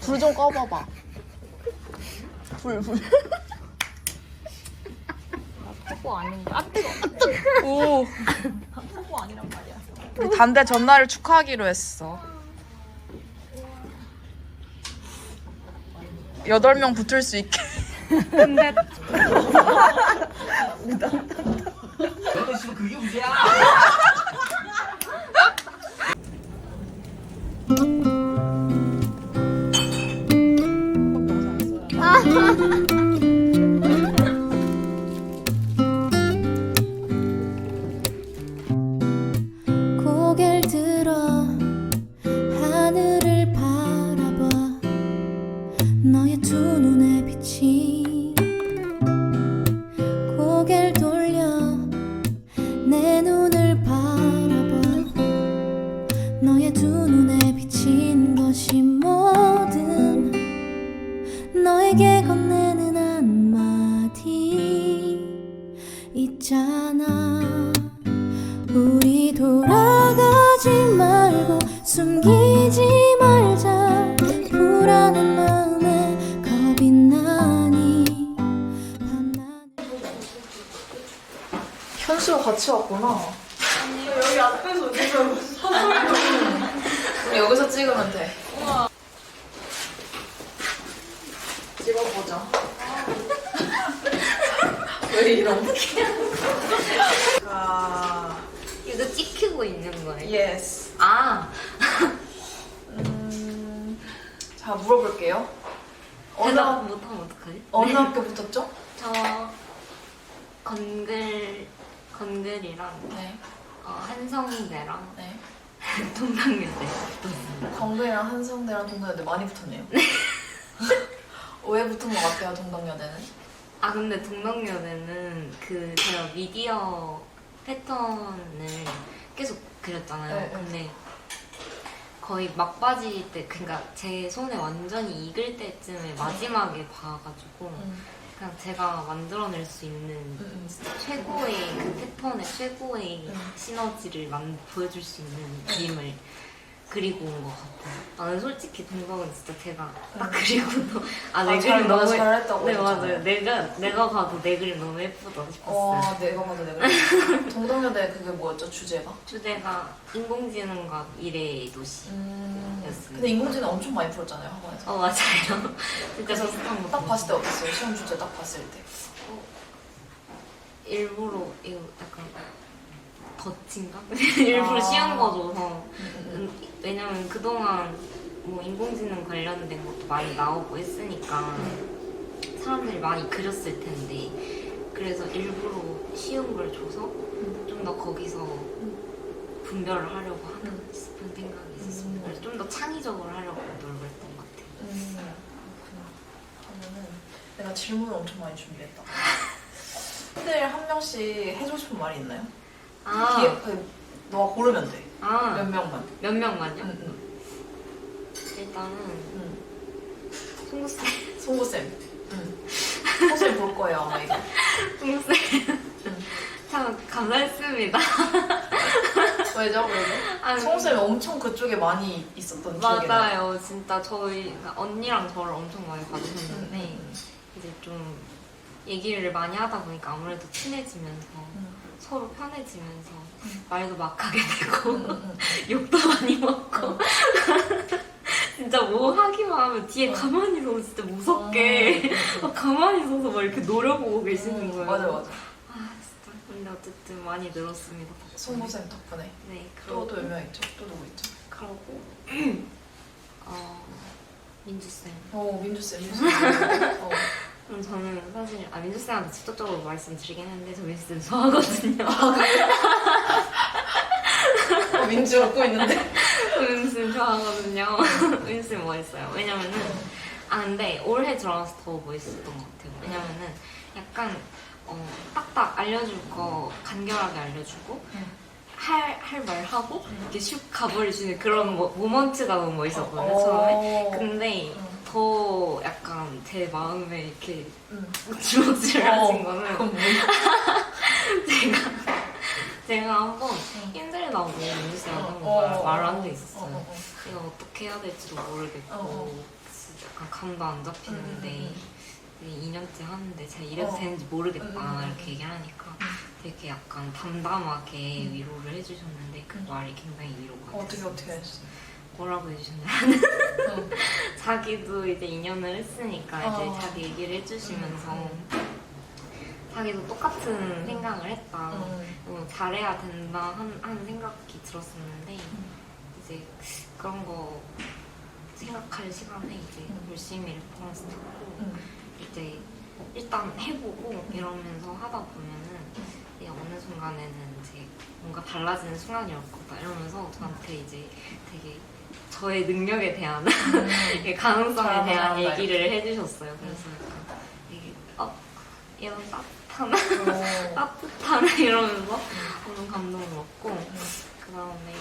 불좀 꺼봐봐. 불, 불. 그거 아닌가? 아 뜨거. 오. 그거 아니란 말이야. 우리 단대 전날을 축하하기로 했어. 여덟 명 붙을 수 있게. 근데 그게 문제야. 현수가 같이 왔구나. 여기 앞에서 지금 우리 여기서 찍으면 돼. 찍어보자. 왜 이런? 아, 이거 찍히고 있는 거예요? 예스. 아 음, 자 물어볼게요. 어느 대답 학- 못하면 어떡하지? 어느 학교 붙었죠? 저 건글 건글이랑 네, 어, 한성대랑 네. 동방여대 붙었습니다. 건배랑 한성대랑 동덕여대 많이 붙었네요. 왜 붙은 것 같아요, 동덕여대는? 아 근데 동방여대는 그 제가 미디어 패턴을 계속 그렸잖아요. 네, 네. 근데 거의 막바지 때 그러니까 제 손에 완전히 익을 때쯤에 마지막에 봐가지고 음, 그냥 제가 만들어낼 수 있는 음, 진짜 최고의 그 패턴의 최고의 음. 시너지를 만, 보여줄 수 있는 그림을 그리고 온 것 같아요. 나는 솔직히 동방은 진짜 제가 딱 그리고도 아내 아, 잘- 그림 너무 잘했다고 네 했잖아요. 맞아요. 내가 내가 봐도 내 그림 너무 예쁘다 싶었어요. 와, 내가 봐도 내가. 동덕여대 그게 뭐였죠, 주제가? 주제가 인공지능과 미래의 도시. 음. 근데 인공지능 엄청 많이 풀었잖아요, 학원에서. 어 맞아요. 진짜 그래서 비슷한 거 딱 봤을 때 어땠어요? 시험 주제 딱 봤을 때. 일부러 이거 약간 덧친가? 일부러 아. 쉬운 거 줘서 음, 음, 음, 왜냐면 그동안 뭐 인공지능 관련된 것도 많이 나오고 했으니까 사람들이 많이 그렸을 텐데 그래서 일부러 쉬운 걸 줘서 좀 더 거기서 분별을 하려고 하나 음. 싶은 생각이 있었습니다. 음. 그래서 좀 더 창의적으로 하려고 노력했던 것 같아요. 음, 그렇구나. 그러면은 내가 질문을 엄청 많이 준비했다. 팬들 한 명씩 해주고 싶은 말이 있나요? 아, 그, 너가 고르면 돼. 몇 아, 명만. 몇 명만요? 응, 응, 일단은 응. 송구쌤, 송구쌤. 응. 송구쌤 볼 거예요, 아마 이거. 송구쌤 참 감사했습니다. 왜죠, 그래도? 아니, 송구쌤이 엄청 그쪽에 많이 있었던 기억이 나요. 맞아요. 진짜 저희 그러니까 언니랑 저를 엄청 많이 봐주셨는데 음. 이제 좀 얘기를 많이 하다 보니까 아무래도 친해지면서 응, 서로 편해지면서 음. 말도 막 하게 되고 욕도 많이 먹고 응. 진짜 뭐 하기만 하면 뒤에 어. 가만히 서서 진짜 무섭게 응, 응, 막 가만히 서서 막 이렇게 노려보고 계시는 응. 거예요. 맞아, 맞아. 아 진짜 근데 어쨌든 많이 늘었습니다. 송구쌤 덕분에. 네 또, 그러고 또몇명 있죠? 또 누구 있죠? 그러고 어 민주 쌤 어, 민주 쌤, 민주 쌤. 어. 그럼 저는 사실 아 민주쌤한테 직접적으로 말씀드리긴 했는데 저 민주쌤 좋아하거든요 어, 민주 웃고 있는데? 민주쌤 좋아하거든요 민주쌤 멋있어요 왜냐면은 아 근데 올해 들어와서 더 멋있었던 것 같아요 왜냐면은 약간 어, 딱딱 알려줄 거 간결하게 알려주고 응. 할할 말 하고 이렇게 슉 가버리시는 그런 모, 모먼트가 너무 멋있었거든요 처음에 어. 근데 응. 더 약간 제 마음에 이렇게 응. 주먹질하신 어, 거는 그건 뭐야? 제가 제가 한번 힘들다고 민수씨한테 어, 어, 어, 한적 어, 있었어요. 어, 어. 내가 어떻게 해야 될지도 모르겠고 어, 어. 진짜 약간 감도 안 잡히는데 음, 음, 2년째 하는데 제가 이래도 어. 되는지 모르겠다 음, 음, 음. 이렇게 얘기하니까 되게 약간 담담하게 음. 위로를 해주셨는데 그 음. 말이 굉장히 위로가 어떻게 됐어요. 어떻게 했어? 뭐라고 해주셨냐 응. 자기도 이제 2년을 했으니까 이제 어. 자기 얘기를 해주시면서 음. 자기도 똑같은 생각을 했다 응. 어, 잘해야 된다 한, 하는 생각이 들었었는데 음. 이제 그런 거 생각할 시간에 이제 음. 열심히 레퍼런스 듣고 응. 이제 일단 해보고 이러면서 하다 보면은 이제 어느 순간에는 이제 뭔가 달라지는 순간이 올 거다 이러면서 저한테 이제 되게 저의 능력에 대한 이게 가능성에 잘 대한 알아요. 얘기를 해주셨어요. 그래서 약간 이게 어 이런 따뜻한 오. 따뜻한 이러면서 너무 감동을 먹고 그 다음에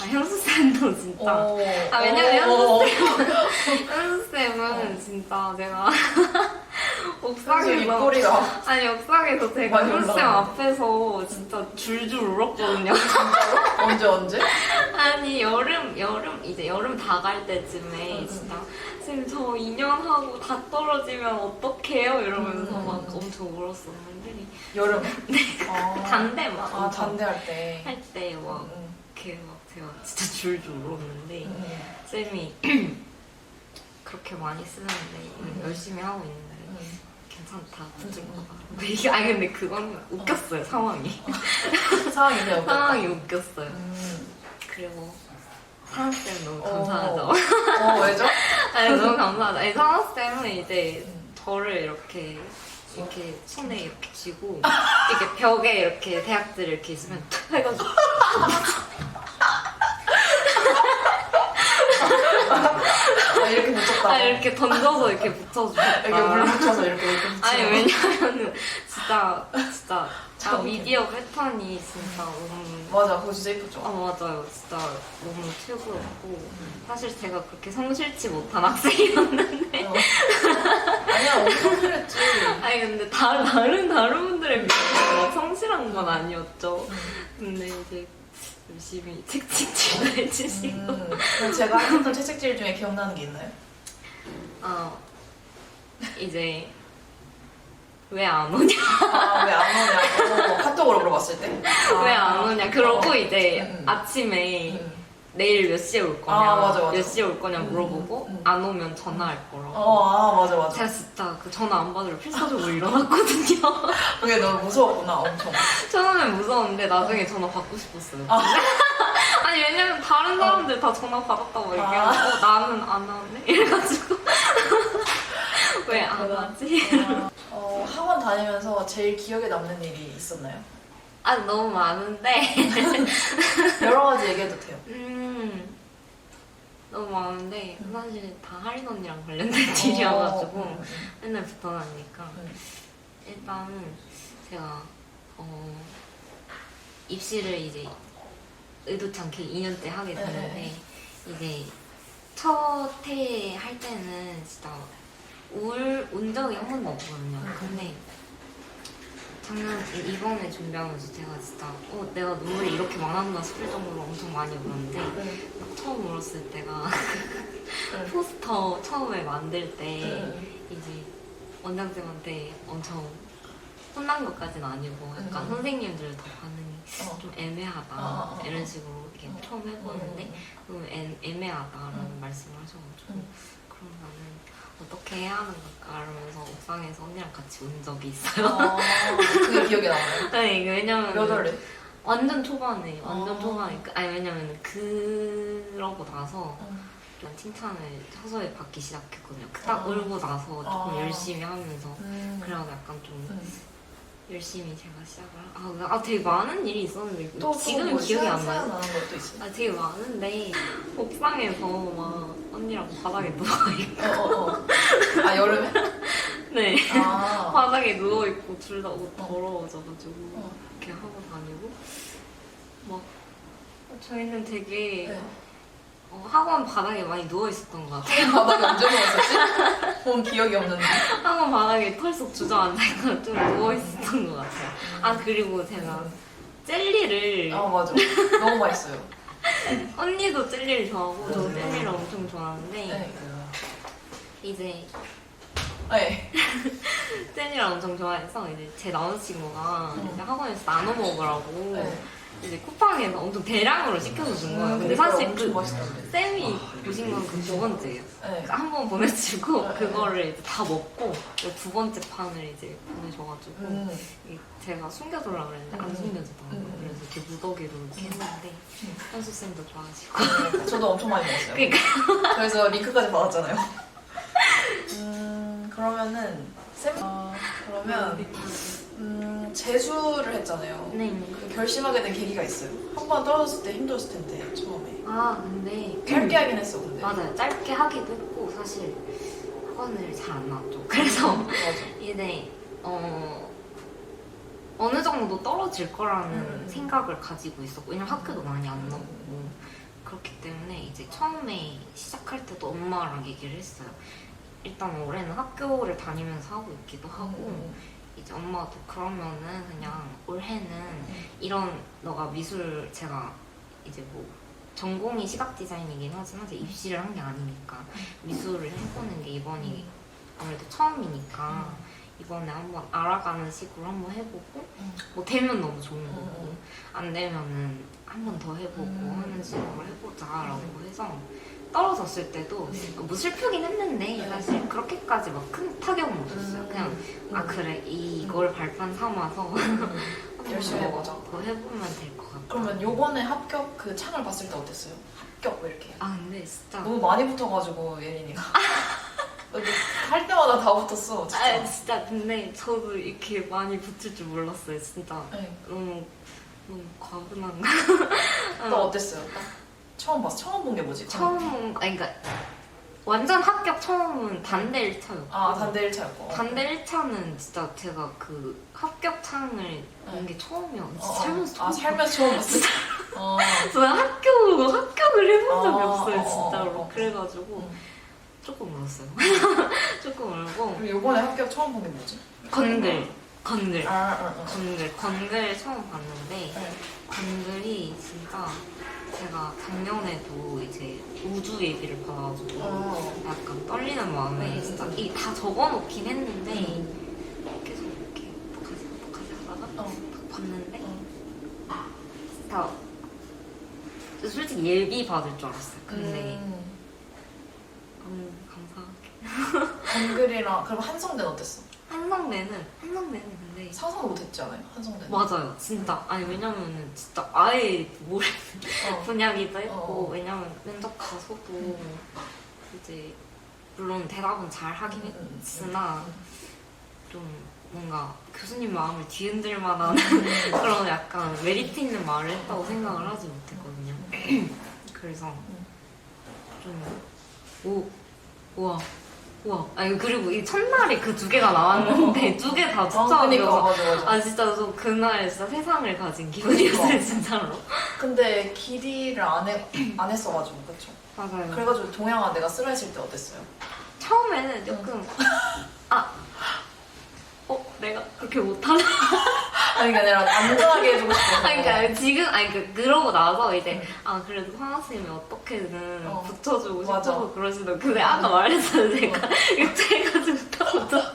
아 현수 쌤도 진짜 오. 아, 왜냐면 오. 현수 쌤은 진짜 제가 현수 옥상에서 입꼬리가 아니 옥상에서 제가 많이 현수 쌤 올라와. 앞에서 진짜 줄줄 울었거든요. 언제 언제? 아니 여름 여름 이제 여름 다 갈 때쯤에 응, 진짜 쌤저 2년 하고 다 떨어지면 어떡해요 이러면서 음, 막 음. 엄청 울었었는데 여름에? 아. 단대 막아 단대할 때. 할때막 응. 이렇게 막 제가 진짜 줄줄 울었는데 응. 쌤이 그렇게 많이 쓰는데 음. 열심히 하고 있는데 응. 괜찮다. 거다 근데 이게 아니 근데 그건 웃겼어요 상황이 상황이 되었다 상황이 웃겼어요 음. 그리고 사랑쌤 너무 어. 감사하죠 어 왜죠? 아니 너무 감사하죠 아니 사랑쌤은 이제 음. 저를 이렇게 이렇게 손에 이렇게 쥐고 이렇게 벽에 이렇게 대학들 이렇게 있으면 툭 해가지고 아, 이렇게 붙였다. 아 이렇게 던져서 이렇게 붙여주셨다 여기 물 묻혀서 이렇게 이렇게 붙여. 아니 왜냐면은 진짜 진짜 아, 참 미디어 패턴이 진짜 너무 맞아, 그거 진짜 예쁘죠. 아 맞아요 진짜 너무 최고였고 사실 제가 그렇게 성실치 못한 학생이었는데 어. 아니야, 엄청 그랬지. 아니 근데 다, 다른 다른 분들에 비해서 막 성실한 건 아니었죠 근데 이제 열심히 책찍질도 해주시고 음, 그럼 제가 했던 채찍질 중에 기억나는 게 있나요? 아 이제 왜 안 오냐 아, 왜 안 오냐고 카톡으로 물어봤을 때. 왜안 오냐 그러고 어. 이제 음. 아침에 음. 내일 몇 시에 올 거냐, 아, 맞아, 맞아. 몇 시에 올 거냐 음, 물어보고 음. 안 오면 전화할 거라고. 어, 아, 맞아, 맞아. 제가 진짜 그 전화 안 받으러 필사적으로 일어났거든요. 그게 너무 무서웠구나, 엄청. 처음엔 무서웠는데 나중에 전화 받고 싶었어요. 아. 아니 왜냐면 다른 사람들 다 전화 받았다고 얘기하고 아. 어, 나는 안 하네 이래가지고 왜 안 그렇구나. 하지? 어, 학원 다니면서 제일 기억에 남는 일이 있었나요? 아 너무 많은데 여러 가지 얘기해도 돼요. 음 너무 많은데 사실 다 하린 언니랑 관련된 일이어가지고 어, 음, 맨날 붙어다니까 음. 일단은 제가 어, 입시를 이제 의도치 않게 2년째 하게 되는데 네. 이제 첫해할 때는 진짜 울, 운 적이 한 번도 없거든요. 음. 근데 작년 이번에 준비하면서 제가 진짜 어 내가 눈물이 이렇게 많았나 싶을 정도로 엄청 많이 울었는데 네. 처음 울었을 때가 네. 포스터 처음에 만들 때 네. 이제 원장쌤한테 엄청 혼난 것까지는 아니고 약간 음. 선생님들 더 반응이 어. 좀 애매하다 어, 어, 어. 이런 식으로 이렇게 어. 처음 해보는데 음. 너무 애, 애매하다라는 음. 말씀을 하셔가지고 음. 그럼 나는 어떻게 해야 하는 걸까 이러면서 옥상에서 언니랑 같이 운 적이 있어요 어, 그게 기억에 남아요. 이게 왜냐면 몇 월에? 완전 초반에 완전 어. 초반에 그- 아니 왜냐면 그러고 나서 음. 좀 칭찬을 서서히 받기 시작했거든요. 그 딱 어. 울고 나서 조금 어. 열심히 하면서 음. 그래서 약간 좀 음. 열심히 제가 시작을 하- 아, 아 되게 많은 일이 있었는데 또 지금은 뭐 기억이 안 나요. 것도. 아 되게 많은데 옥상에서 막 언니랑 바닥에 누워 있고 어, 어, 어. 아, 여름에? 네 아. 바닥에 누워 있고 둘 다옷 어. 더러워져가지고 어. 이렇게 하고 다니고 막 저희는 되게 네. 어, 학원 바닥에 많이 누워 있었던 것 같아요. 바닥에 언제 누웠었지? 본 기억이 없는데. 학원 바닥에 털썩 주저앉아있고 좀 누워 있었던 것 같아요. 아 그리고 제가 젤리를 아 맞아. 너무 맛있어요. 언니도 젤리를 좋아하고 저도 네. 젤리를 엄청 좋아하는데 네. 이제 네. 젤리를 엄청 좋아해서 이제 제 남자친구가 음. 이제 학원에서 나눠 먹으라고 네. 이제 쿠팡에서 엄청 대량으로 시켜서 준 거예요. 근데 그러니까 사실 그 맛있던데. 쌤이 보신 건 그 두 번째예요. 네. 한 번 보내주고 네. 그거를 이제 다 먹고 두 번째 판을 이제 보내줘가지고 음. 이 제가 숨겨두려고 그랬는데 안 음. 숨겨지더라고요. 음. 그래서 이렇게 무더기로 이렇게 했는데 음. 현수 쌤도 좋아하시고 네, 저도 엄청 많이 먹었어요. 그러니까 그래서 링크까지 받았잖아요. 음, 그러면은 쌤 아, 그러면 음, 재수를 했잖아요. 네. 그 결심하게 된 계기가 있어요. 한 번 떨어졌을 때 힘들었을 텐데 처음에 아 근데 짧게 하긴 했어 근데. 맞아요. 짧게 하기도 했고 사실 학원을 잘 안 나왔죠. 그래서 맞아. 이제 어 어느 정도 떨어질 거라는 음. 생각을 가지고 있었고 왜냐면 학교도 많이 안 나오고 그렇기 때문에 이제 처음에 시작할 때도 엄마랑 얘기를 했어요. 일단 올해는 학교를 다니면서 하고 있기도 하고 음. 이제 엄마도 그러면은 그냥 올해는 이런 너가 미술 제가 이제 뭐 전공이 시각 디자인이긴 하지만 제가 입시를 한 게 아니니까 미술을 해보는 게 이번이 아무래도 처음이니까 이번에 한번 알아가는 식으로 한번 해보고 음. 뭐 되면 너무 좋은 거고 음. 안 되면은 한번 더 해보고 음. 하는 식으로 해보자라고 해서 떨어졌을 때도 뭐 슬프긴 했는데 네. 사실 그렇게까지 막 큰 타격은 없었어요. 음. 그냥 아 그래 이걸 발판 삼아서 음. 열심히 더- 해보자. 더 해보면 될 것 같아. 그러면 요번에 합격 그 창을 봤을 때 어땠어요? 합격 왜 이렇게? 아 근데 진짜 너무 많이 붙어가지고 예린이가 할 때마다 다 붙었어 진짜. 아 진짜 근데 저도 이렇게 많이 붙을 줄 몰랐어요. 진짜 네. 너무 너무 과분한가. 또 어땠어요? 딱 처음 봤어. 처음 본 게 뭐지? 처음 아니 그러니까 완전 합격 처음은 단대 1차였고 아 단대 1차였고. 단대 1차는 진짜 제가 그 합격 창을 본 게 처음이었어요. 진짜 살면서 처음 아 살면서 처음 봤어. 어. 저는 학교 합격을 해본 적이 아, 없어요 어, 어, 진짜로. 어. 그래가지고 음. 조금 울었어요. 조금 울고 그리고 요번에 합격 처음 본 게 뭐지? 건글 건글 아, 아, 아. 건글 건글 처음 봤는데 네. 건글이 진짜 작년에도 이제 우주 얘기를 받아가지고 어. 약간 떨리는 마음에 음. 진짜 이다 적어놓긴 했는데 음. 계속 이렇게 어떡하지 어떡하지 하다가 어. 딱 봤는데 어. 진짜 솔직히 예비 받을 줄 알았어요. 근데 음. 너무 감사하게 건글이랑 그럼 한성대는 어땠어? 한성대는 한성대는 근데 상상 못했지 않아요? 한성대는. 맞아요 진짜 아니 왜냐면은 진짜 아예 모르는 어. 분야기도 했고 어. 왜냐면 면접 가서도 이제 물론 대답은 잘 하긴 음, 음, 했으나 음. 좀 뭔가 교수님 마음을 뒤흔들 만한 음. 그런 약간 메리트 있는 말을 했다고 생각을 하지 못했거든요. 그래서 좀 오, 우와, 우와. 아니 그리고 이 첫날에 그 두 개가 나왔는데 두 개다 아, 그니까 추천이어서 맞아 맞아. 아 진짜 저 그날 진짜 세상을 가진 기분이었어요. 진짜로. 근데 길이를 안, 해, 안 했어가지고 그쵸? 맞아요. 그래가지고 동양아 내가 쓰라 했을 때 어땠어요? 처음에는 조금 아, 어 내가 그렇게 못하나? 아니 그게 아니라 안전하게 해주고 싶어서 아니 그러니까 지금 아니 그 그러고 나서 이제 아 그래도 화나 쌤이 어떻게든 어. 붙여주고 맞아. 싶어서 그러시던 근데 아까 말했어요 제가 육체가지고 다 붙여 어,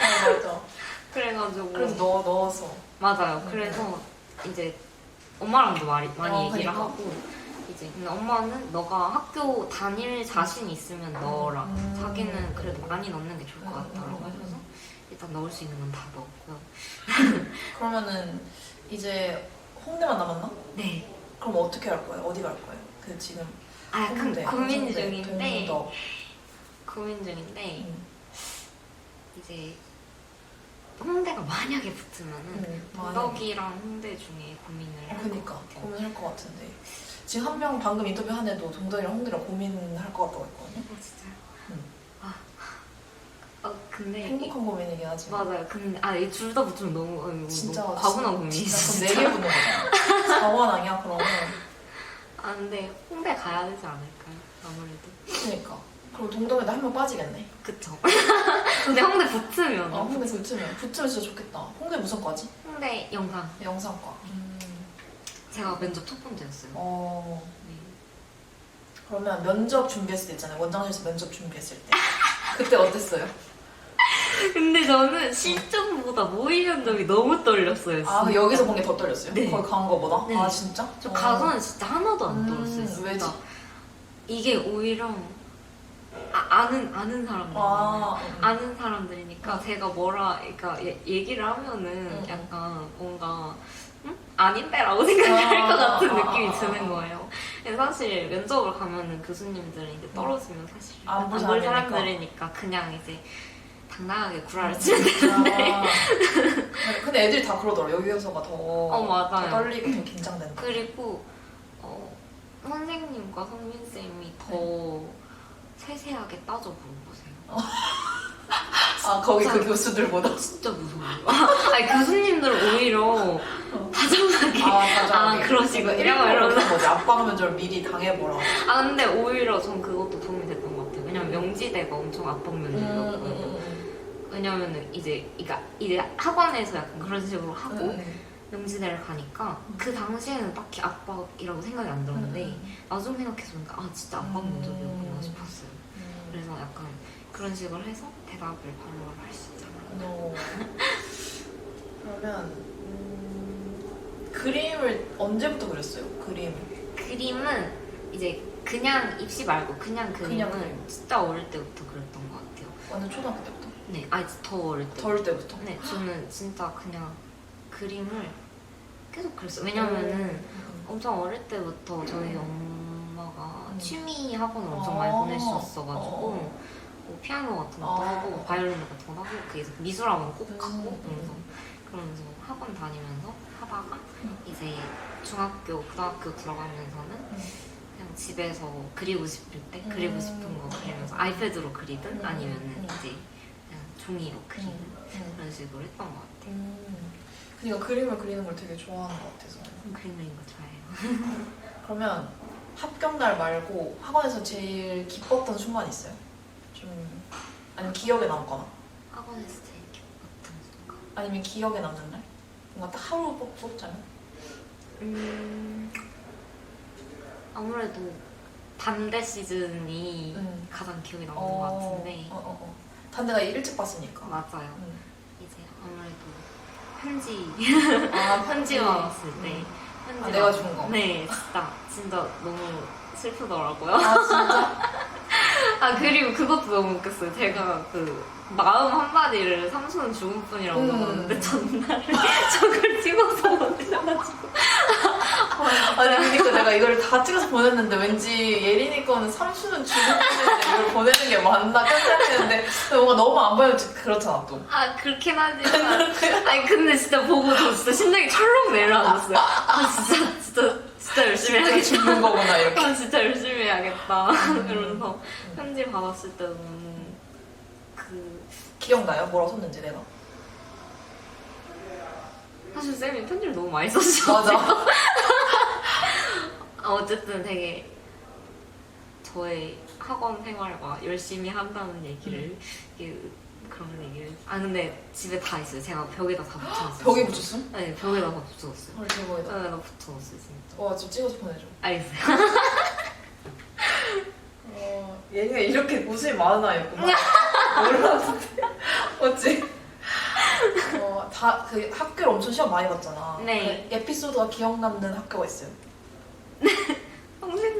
맞아 그래가지고 그래서 넣, 넣어서 맞아요 음. 그래서 이제 엄마랑도 많이 많이 어, 얘기를 그러니까. 하고 이제 근데 엄마는 너가 학교 다닐 자신 있으면 넣어라 음. 자기는 그래도 많이 넣는 게 좋을 것. 하셔서 일단 넣을 수 있는 건 다 넣었고요 그러면은 이제 홍대만 남았나? 네 그럼 어떻게 할 거예요? 어디 갈 거예요? 그 지금 아, 약간 홍대, 고민 홍대, 중인데 동덕. 고민 중인데 음, 이제 홍대가 만약에 붙으면은 음. 무덕이랑 홍대 중에 고민을 할 것 그니까 같아요. 고민할 것 같은데 지금 한 명 방금 인터뷰 한 애도 동덕이랑 홍대랑 고민할 것 같다고 했거든요 어, 진짜요? 음. 아, 어, 근데 행복한 고민이긴 하지 이, 맞아요. 근데 아둘 다 붙으면 너무, 어, 이거 진짜 너무 과분한 진- 고민이 진짜. 그럼 붙는 거잖아 자원 아니야 그러면 아 근데 홍대 가야 되지 않을까요? 아무래도. 그니까 그리고 동동에도 한명 빠지겠네. 그쵸. 근데 홍대 붙으면 아, 홍대 붙으면. 붙으면 진짜 좋겠다. 홍대 무슨 과지? 홍대 영상 영상과. 음. 제가 면접 첫 번째였어요. 어. 네. 그러면 면접 준비했을 때 있잖아요. 원장실에서 면접 준비했을 때. 그때 어땠어요? 근데 저는 실전보다 모의 면접이 너무 떨렸어요. 아, 진짜. 여기서 본 게 더 떨렸어요? 네. 거기 간 거보다? 네. 아, 진짜? 저 어. 가서는 진짜 하나도 안 음, 떨었어요. 진짜. 왜지? 이게 오히려 아, 아는 아는 사람들 아, 음. 아는 사람들이니까 제가 뭐라 그러니까 얘- 얘기를 하면은 음. 약간 뭔가 응? 아닌데라고 생각할 아, 것 같은 아, 느낌이 아, 아, 드는 아. 거예요. 근데 사실 면접을 가면은 교수님들은 이제 떨어지면 사실 안 안볼볼 사람이니까. 사람들이니까 그냥 이제 당당하게 구라를 치면 되는데 아. 근데 애들이 다 그러더라. 여기서가 더, 어 맞아요. 더 떨리고 더 긴장된다. 그리고 어, 선생님과 성민 쌤이 더 세세하게 따져 물어보세요. 아, 거기 그 교수들보다? 진짜 무서워요. 아니 교수님들은 오히려 다정하게 아, 맞아. 아, 그러시군요. 일부러 이러면서. 그런 거지. 압박 면접을 미리 당해보라. 아 근데 오히려 전 그것도 도움이 됐던 것 같아요. 왜냐면 명지대가 엄청 압박 음, 면접이었거든요. 음, 왜냐면은 이제 그러니까 이제 학원에서 약간 그런 식으로 음, 하고 음. 명지대를 가니까 그 당시에는 딱히 압박이라고 생각이 안 들었는데 음, 나중에 생각해보니까 아 진짜 압박 음. 면접이었구나 싶었어요. 음. 그래서 약간 그런 식으로 해서 대답을 바로 할 수 있잖아요. 어. 그러면 음, 그림을 언제부터 그렸어요? 그림. 그림은 이제 그냥 입시 말고 그냥 그림은 그냥 그림. 진짜 어릴 때부터 그렸던 것 같아요. 완전 초등학교 때부터. 네, 아니 더 어릴 때. 덜 때부터. 네, 저는 진짜 그냥 그림을 계속 그렸어요. 왜냐면은 음. 엄청 어릴 때부터 저희 엄마가 음. 취미 학원을 엄청 많이 어. 보내주셨어가지고 어. 뭐 피아노 같은 것도 어. 하고 바이올린 같은 것도 하고 그래서 미술학원 꼭 음. 가고 그래서 그러면서 학원 다니면서 하다가 음. 이제 중학교 고등학교 들어가면서는 음. 그냥 집에서 그리고 싶을 때 음. 그리고 싶은 거 그리면서 아이패드로 그리든 음. 아니면은 음. 이제 종이로 그리든 음. 그런 식으로 했던 것 같아요. 음. 그러니까 그림을 그리는 걸 되게 좋아하는 것 같아서. 그림 그리는 거 좋아해요. 그러면 합격 날 말고 학원에서 제일 기뻤던 순간 있어요? 좀 아니면 기억에 남거나 학원에서 제일 기뻤던 순간. 아니면 기억에 남는 날? 뭔가 딱 하루 뽑- 뽑자면? 음, 아무래도 반대 시즌이 음. 가장 기억에 남는 것 같은데 어, 어, 어. 단대가 일찍 봤으니까. 맞아요. 음. 이제 아무래도 편지 아 편지가 왔을 때 음. 편지 아, 내가 준 거. 네 진짜 진짜 너무 슬프더라고요. 아 진짜? 아 그리고 그것도 너무 웃겼어요. 제가 그 마음 한마디를 삼촌은 죽은 뿐이라고 음. 적었는데 전날에 저걸 찍어서 보내셔가지고 아니 그러니까 내가 이걸 다 찍어서 보냈는데 왠지 예린이 거는 삼수는 죽었는데 이걸 보내는 게 맞나 깜짝했는데 뭔가 너무 안 보여도 그렇잖아 또. 아 그렇긴 하지만 아니 근데 진짜 보고 저 진짜 심장이 철렁 내려앉았어요. 아 진짜 진짜 진짜 열심히 진짜 해야겠다. 죽는 거구나 이렇게. 아 진짜 열심히 해야겠다. 음. 이러면서 편지 받았을 때 너무 그 기억나요? 뭐라고 썼는지 내가? 사실 쌤이 편지를 너무 많이 써주셔. 맞아. 아, 어쨌든 되게 저의 학원 생활과 열심히 한다는 얘기를 음. 그런 얘기를 아 근데 집에 다 있어요. 제가 벽에다 다 붙여놨어요. 벽에 붙였음? 네 벽에다 다 붙여놨어요. 헐 대박이다. 벽에다 붙여놨어요 진짜. 와, 좀 찍어서 보내줘. 알겠어요. 어, 얘가 이렇게 웃음이 많은 아이였구나. 몰랐는데. 맞지? 어, 다, 그 학교를 엄청 시험 많이 봤잖아. 네. 그 에피소드가 기억 남는 학교가 있어요.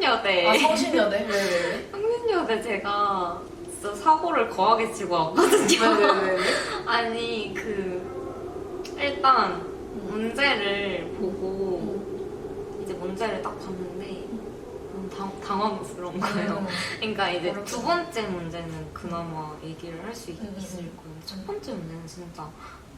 성신여대. 아, 성신여대? 왜, 왜, 왜? 성신여대 제가 진짜 사고를 거하게 치고 왔거든요. 왜, 왜, 왜, 왜? 아니 그 일단 문제를 보고 이제 문제를 딱 봤는데 너무 당, 당황스러운 거예요. 음. 그러니까 이제 어렵구나. 두 번째 문제는 그나마 얘기를 할수 음, 음, 있을 음. 거예요. 첫 번째 문제는 진짜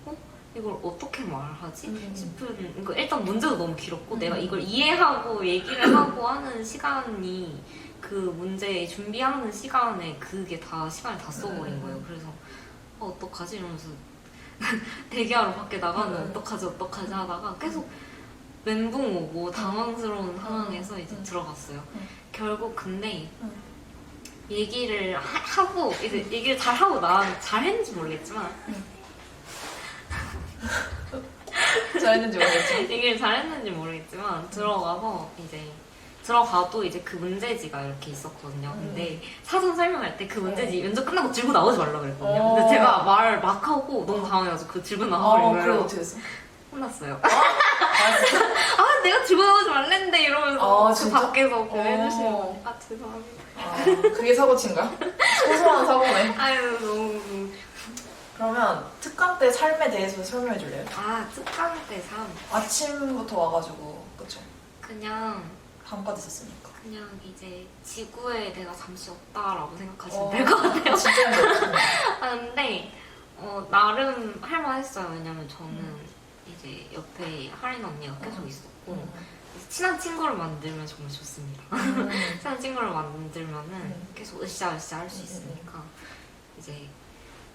어? 이걸 어떻게 말하지? 음, 음. 싶은 그러니까 일단 문제도 너무 길었고 음. 내가 이걸 이해하고 얘기를 하고 하는 시간이 그 문제 준비하는 시간에 그게 다 시간을 다 써버린 음. 거예요. 그래서 어, 어떡하지 이러면서 대기하러 밖에 나가면 음. 어떡하지 어떡하지 하다가 계속 멘붕 오고 당황스러운 상황에서 이제 음. 들어갔어요. 음. 결국 근데 음. 얘기를 하, 고 이제 얘기를 잘 하고 나 잘했는지 모르겠지만 잘했는지 모르겠지만. 얘기를 잘했는지 모르겠지만 들어가서 이제 들어가도 이제 그 문제지가 이렇게 있었거든요. 근데 사전 설명할 때 그 문제지 면접 끝나고 들고 나오지 말라 그랬거든요. 어. 근데 제가 말을 막 하고 너무 당황해가지고 그 들고 나와버린 어, 거예요. 어떻게 됐어? 혼났어요. 아, 진짜? 아 내가 들고 나오지 말랬는데 이러면서 아, 그 진짜? 밖에서 그 어. 해주시면 아 죄송합니다. 아, 그게 사고 친 거야? 소소한 사고네. 아유 너무 그러면 특강 때 삶에 대해서 설명해 줄래요? 아 특강 때 삶. 아침부터 와가지고, 그쵸? 그냥 밤까지 있었으니까. 그냥 이제 지구에 내가 잠시 없다라고 생각하시면 어, 될것 같아요. 진짜 힘들었어. 하는데 어, 나름 할만했어요. 왜냐면 저는 음. 이제 옆에 하린 언니가 계속 있었고 음. 친한 친구를 만들면 정말 좋습니다. 음. 친한 친구를 만들면은 음. 계속 으쌰으쌰 할수 음. 있으니까 이제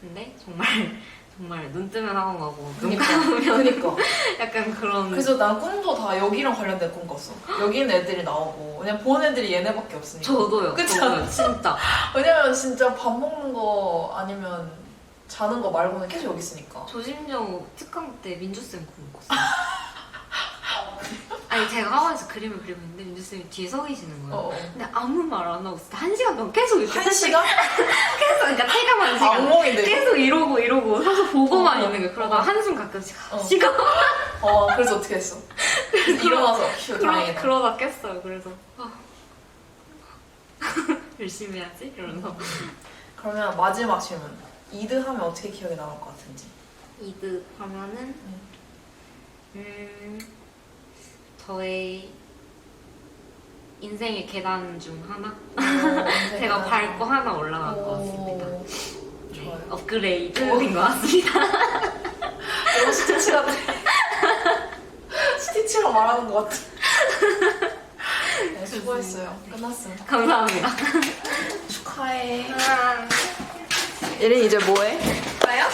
근데 정말 정말 눈 뜨면 학원 가고 눈 그니까. 감으면 그니까. 약간 그런 그래서 난 꿈도 다 여기랑 관련된 꿈 꿨어. 여기 있는 애들이 나오고. 왜냐면 본 애들이 얘네밖에 없으니까. 저도요. 그쵸? 저도요. 진짜 왜냐면 진짜 밥 먹는 거 아니면 자는 거 말고는 계속 여기 있으니까. 저 심지어 특강 때 민주 쌤 꿈 꿨어요. 아니 제가 학원에서 그림을 그리고 있는데 민주 쌤이 뒤에 서 계시는 거예요. 어. 근데 아무 말 안 하고 진짜 한 시간 동안 계속 이렇게 한 시간? 계속 그러니까 체감하는 시간. 이거? 계속 이러고 이러고 서서 보고만 어, 있는 거예요. 그러다 어. 한숨 가끔씩 어. 쉬고 어, 그래서 어떻게 했어? 일어나서 휴 그러, 다행이다. 그러다 깼어요. 그래서 아. 열심히 해야지 이러면서 그러면 마지막 질문. 이드 하면 어떻게 기억에 남을 것 같은지. 이드 하면은 음 저의 인생의 계단 중 하나 어, 제가 밟고 하나 올라간 것 같습니다. 오, 네, 좋아요. 업그레이드인 것 같습니다. 너무 스티치 같아. 스티치랑 말하는 것 같아. 네, 수고했어요. 끝났습니다. 감사합니다. 축하해. 아. 예린 이제 뭐해? 가요?